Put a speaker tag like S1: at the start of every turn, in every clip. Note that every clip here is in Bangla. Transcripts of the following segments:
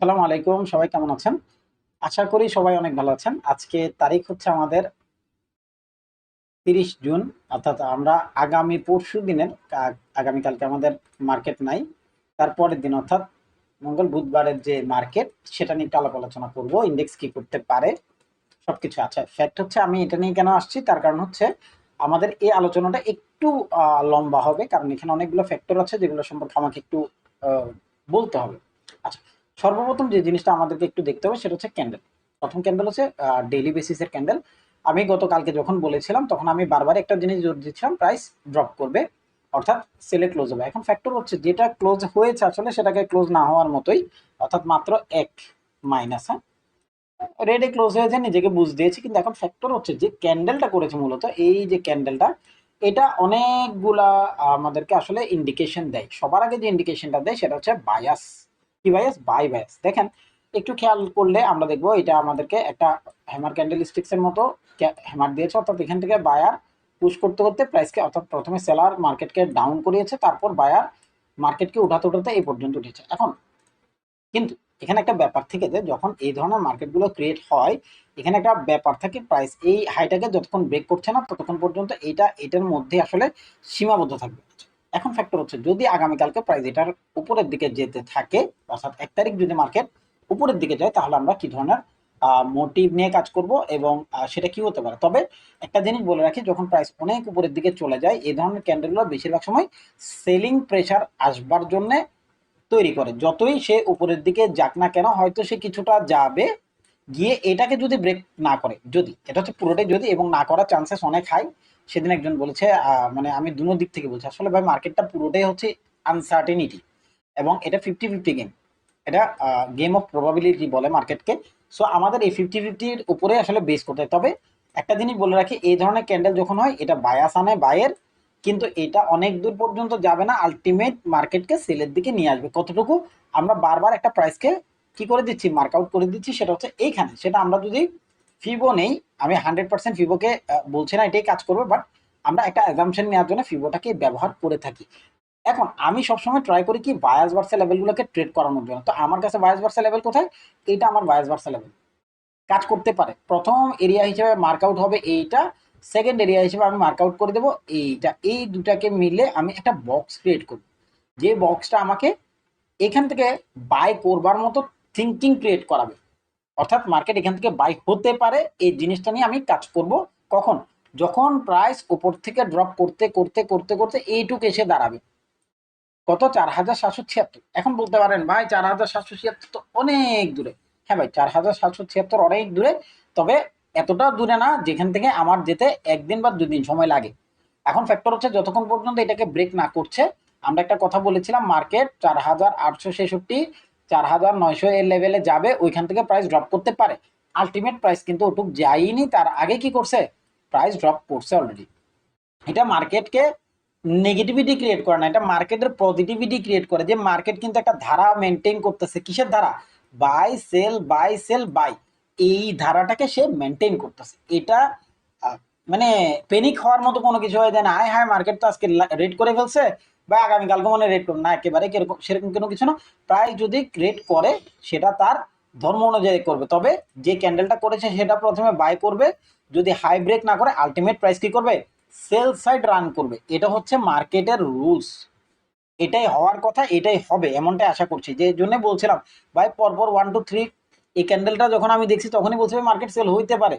S1: আসসালামু আলাইকুম, সবাই কেমন আছেন? আশা করি সবাই অনেক ভালো আছেন। আজকে তারিখ হচ্ছে আমাদের তিরিশ জুন, অর্থাৎ আমরা আগামী পরশু দিনের আগামীকালকে আমাদের মার্কেট নাই, তারপরের দিন, অর্থাৎ মঙ্গল বুধবারের যে মার্কেট, সেটা নিয়ে একটু আলাপ আলোচনা করব ইন্ডেক্স কি করতে পারে, সবকিছু আছে। ফ্যাক্ট হচ্ছে আমি এটা নিয়ে কেন আসছি, তার কারণ হচ্ছে আমাদের এই আলোচনাটা একটু লম্বা হবে, কারণ এখানে অনেকগুলো ফ্যাক্টর আছে, যেগুলো সম্পর্কে আমাকে একটু বলতে হবে। আচ্ছা সর্বপ্রথম যে জিনিসটা আমাদেরকে একটু দেখতে হবে সেটা হচ্ছে ক্যান্ডেল। প্রথম ক্যান্ডেল হচ্ছে ডেইলি বেসিসের ক্যান্ডেল। আমি গতকালকে যখন বলেছিলাম, তখন আমি বারবার একটা জিনিস জোর দিচ্ছিলাম প্রাইস ড্রপ করবে, অর্থাৎ সেলে ক্লোজ হবে। এখন ফ্যাক্টর হচ্ছে যেটা ক্লোজ হয়েছে আসলে সেটাকে ক্লোজ না হওয়ার মতোই, অর্থাৎ মাত্র এক মাইনাস হ্যাঁ? রেডে ক্লোজ হয়েছে, নিজেকে বুঝ দিয়েছি, কিন্তু এখন ফ্যাক্টর হচ্ছে যে ক্যান্ডেলটা করেছে মূলত, এই যে ক্যান্ডেলটা এটা অনেকগুলা আমাদেরকে আসলে ইন্ডিকেশন দেয়। সবার আগে যে ইন্ডিকেশনটা দেয় সেটা হচ্ছে বায়াস কি বাই বায়াস দেখেন, একটু খেয়াল করলে আমরা দেখব এটা আমাদেরকে একটা হ্যামার ক্যান্ডেল স্টিক্সের মতো হ্যামার দিয়েছে। অর্থাৎ এখান থেকে বায়ার পুশ করতে করতে প্রাইসকে অর্থাৎ প্রথমে সেলার মার্কেটকে ডাউন করিয়েছে, তারপর বায়ার মার্কেটকে উঠাতে উঠাতে এই পর্যন্ত উঠেছে। এখন, কিন্তু এখানে একটা ব্যাপার থেকে যে যখন এই ধরনের মার্কেটগুলো ক্রিয়েট হয়, এখানে একটা ব্যাপার থাকে প্রাইস এই হাইটাকে যতক্ষণ ব্রেক করছে না, ততক্ষণ পর্যন্ত এটা এটার মধ্যে আসলে সীমাবদ্ধ থাকবে। এখন ফ্যাক্টর হচ্ছে, যদি আগামীকালকে প্রাইস এটার উপরের দিকে যেতে থাকে, অর্থাৎ এক তারিখ যদি মার্কেট উপরের দিকে যায়, তাহলে আমরা কি ধরনের মোটিভ নিয়ে কাজ করব এবং সেটা কি হতে পারে? তবে একটা জিনিস বলে রাখি, যখন প্রাইস অনেক উপরের দিকে চলে যায়, এই ধরনের ক্যান্ডেলগুলো বেশিরভাগ সময় সেলিং প্রেশার আসবার জন্য তৈরি করে। যতই সে উপরের দিকে যাক না কেন, হয়তো সে কিছুটা যাবে গিয়ে এটাকে যদি ব্রেক না করে, যদি, এটা হচ্ছে পুরোটাই যদি এবং না করার চান্সেস অনেক হাই সেদিন একজন বলেছে মানে আমি দুনো দিক থেকে বলছি, আসলে ভাই মার্কেটটা পুরোটাই হচ্ছে আনসার্টেনিটি এবং এটা ফিফটি ফিফটি গেম এটা গেম অফ প্রবাবিলিটি বলে মার্কেটকে সো আমাদের এই ফিফটি ফিফটির উপরে আসলে বেস করতে হয়। তবে একটা জিনিস বলে রাখি, এই ধরনের ক্যান্ডেল যখন হয়, এটা বায়াস আনে বায়ের কিন্তু এটা অনেক দূর পর্যন্ত যাবে না আলটিমেট মার্কেটকে সেলের দিকে নিয়ে আসবে। কতটুকু? আমরা বারবার একটা প্রাইসকে কি করে দিচ্ছি? মার্ক আউট করে দিচ্ছি, সেটা হচ্ছে এইখানে। সেটা আমরা যদি ফিবো নেই, আমি হান্ড্রেড পার্সেন্ট ফিবোকে বলছি না এটাই কাজ করবে বাট আমরা একটা অ্যাজামশন নেওয়ার জন্য ফিবোটাকে ব্যবহার করে থাকি। এখন আমি সবসময় ট্রাই করি কি বায়াস ভার্সা লেভেলগুলোকে ট্রেড করানোর জন্য। তো আমার কাছে বায়াস ভার্সা লেভেল কোথায়? এইটা আমার বায়াস ভার্সা লেভেল কাজ করতে পারে। প্রথম এরিয়া হিসেবে মার্ক আউট হবে এইটা সেকেন্ড এরিয়া হিসেবে আমি মার্ক আউট করে দেবো এইটা। এই দুটাকে মিলে আমি একটা বক্স ক্রিয়েট করব। যে বক্সটা আমাকে এখান থেকে বাই করবার মতো থিঙ্কিং ক্রিয়েট করাবে। অর্থাৎ মার্কেট এখান থেকে বাই হতে পারে, এই জিনিসটা নিয়ে আমি কাজ করব কখন? যখন প্রাইস উপর থেকে ড্রপ করতে করতে করতে করতে এইটুক এসে দাঁড়াবে। কত? চার হাজার সাতশো ছিয়াত্তর। এখন বলতে পারেন, ভাই, চার হাজার সাতশো ছিয়াত্তর তো অনেক দূরে। হ্যাঁ ভাই, চার হাজার সাতশো ছিয়াত্তর অনেক দূরে। তবে এতটা দূরে না, যেখান থেকে আমার যেতে একদিন বা দুদিন সময় লাগে। এখন ফ্যাক্টর হচ্ছে, যতক্ষণ পর্যন্ত এটাকে ব্রেক না করছে, আমরা একটা কথা বলেছিলাম মার্কেট চার হাজার আটশো ছেষট্টি চার হাজার নয়শো এর লেভেলে যাবে, ওইখান থেকে প্রাইস ড্রপ করতে পারে। আলটিমেট প্রাইস কিন্তু ওটুক যায়নি, তার আগে কি করছে? প্রাইস ড্রপ করছে অলরেডি এটা মার্কেটকে নেগেটিভিটি ক্রিয়েট করে না, এটা মার্কেটের পজিটিভিটি ক্রিয়েট করে যে মার্কেট কিন্তু একটা ধারা মেনটেন করতেছে। কিসের ধারা? Buy sell buy sell buy এই ধারাটাকে সে মেনটেন করতেছে। এটা মানে পেনিক হওয়ার মতো কোনো কিছু হয়ে না। হায় হায় মার্কেট তো আজকে রেড করে ফেলছে। বা আগামীকালকে মনে রেড করবে না, একেবারে কীরকম সেরকম কোনো কিছু না। প্রায় যদি রেড করে, সেটা তার ধর্ম অনুযায়ী করবে। তবে যে ক্যান্ডেলটা করেছে, সেটা প্রথমে বাই করবে। যদি হাই ব্রেক না করে আলটিমেট প্রাইস কি করবে? সেল সাইড রান করবে। এটা হচ্ছে মার্কেটের রুলস এটাই হওয়ার কথা, এটাই হবে। এমনটাই আশা করছি। যে জন্য বলছিলাম, ভাই, পরপর ওয়ান টু থ্রি এই ক্যান্ডেলটা যখন আমি দেখছি, তখনই বলছি মার্কেট সেল হইতে পারে।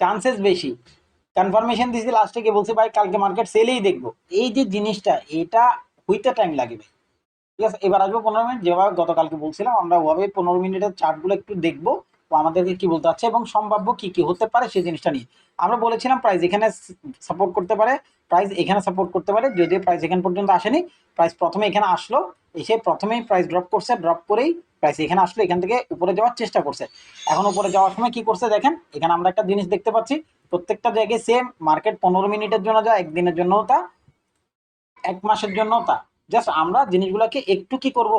S1: চান্সেস বেশি। কনফার্মেশন দিয়েছি লাস্টে গিয়ে বলছি, ভাই, কালকে মার্কেট সেলেই দেখব। এই যে জিনিসটা, এটা হইতে টাইম লাগবে। ঠিক আছে? এবার আসব পনেরো মিনিট যেভাবে গতকালকে বলছিলাম, আমরা ওভাবে পনেরো মিনিটের চার্টগুলো একটু দেখব। আমাদেরকে কি বলতে চাচ্ছে এবং সম্ভাব্য কি কি হতে পারে সেই জিনিসটা নিয়ে। আমরা বলেছিলাম প্রাইস এখানে সাপোর্ট করতে পারে প্রাইস এখানে সাপোর্ট করতে পারে, যদিও প্রাইস এখান পর্যন্ত আসেনি প্রাইস প্রথমে এখানে আসলো, এসে প্রথমেই প্রাইস ড্রপ করছে ড্রপ করেই প্রাইস এখানে আসলো, এখান থেকে উপরে যাওয়ার চেষ্টা করছে। এখন উপরে যাওয়ার সময় কি করছে দেখেন, এখানে আমরা একটা জিনিস দেখতে পাচ্ছি, প্রত্যেকটা জায়গায় সেম মার্কেট পনেরো মিনিটের জন্য যা একদিনের জন্য তা, এক মাসের জন্য তা। জাস্ট আমরা জিনিসগুলোকে একটু কি করব,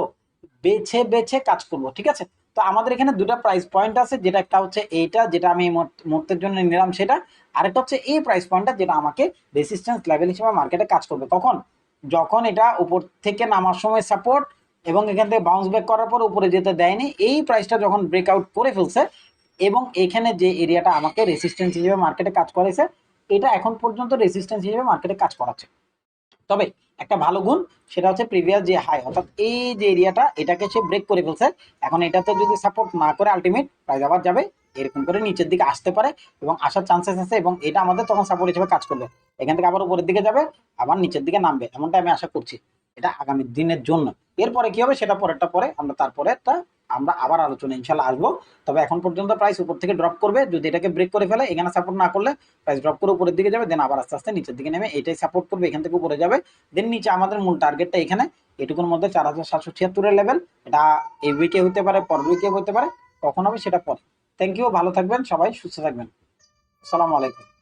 S1: বেছে বেছে কাজ করব, ঠিক আছে? তো আমাদের এখানে দুটো প্রাইস পয়েন্ট আছে, যেটা একটা হচ্ছে এইটা, যেটা আমি মুহূর্তের জন্য নিলাম সেটা, আরেকটা হচ্ছে এই প্রাইস পয়েন্টটা যেটা আমাকে রেসিস্ট্যান্স লেভেল হিসেবে মার্কেটে কাজ করবে। কখন যখন এটা উপর থেকে নামার সময় সাপোর্ট এবং এখান থেকে বাউন্স ব্যাক করার পর উপরে যেতে দেয়নি, এই প্রাইসটা যখন ব্রেকআউট করে ফেলছে এবং এখানে যে এরিয়াটা আমাকে রেসিস্ট্যান্স হিসেবে মার্কেটে কাজ করেছে, এটা এখন পর্যন্ত রেসিস্ট্যান্স হিসেবে মার্কেটে কাজ করাচ্ছে। তবে একটা ভালো গুণ, সেটা হচ্ছে প্রিভিয়াস যে হাই অর্থাৎ এই যে এরিয়াটা এটাকে সে ব্রেক করে ফেলছে। এখন এটাতে যদি সাপোর্ট না করে আলটিমেট প্রাইস আবার যাবে, এরকম করে নিচের দিকে আসতে পারে এবং আসার চান্সেস আছে এবং এটা আমাদের তখন সাপোর্ট হিসেবে কাজ করবে। এখান থেকে আবার উপরের দিকে যাবে, আবার নিচের দিকে নামবে এমনটা আমি আশা করছি। এটা আগামী দিনের জন্য। এরপরে কি হবে? সেটা পরেরটা পরে, আমরা তারপরেটা আমরা আবার আলোচনা ইনশাল্লাহ আসব। তবে এখন পর্যন্ত প্রাইস উপর থেকে ড্রপ করবে। যদি এটাকে ব্রেক করে ফেলে, এখানে সাপোর্ট না করলে প্রাইস ড্রপ করে উপরের দিকে যাবে দেন আবার আস্তে আস্তে নিচের দিকে নেমে এটাই সাপোর্ট করবে, এখান থেকে উপরে যাবে। দেন নিচে আমাদের মূল টার্গেটটা এখানে। এটুকুর মধ্যে চার হাজার সাতশো ছিয়াত্তরের লেভেল এটা এই উইকে হতে পারে পর উইকে হতে পারে, কখন হবে সেটা পরে। থ্যাংক ইউ ভালো থাকবেন সবাই, সুস্থ থাকবেন। আসসালামু আলাইকুম।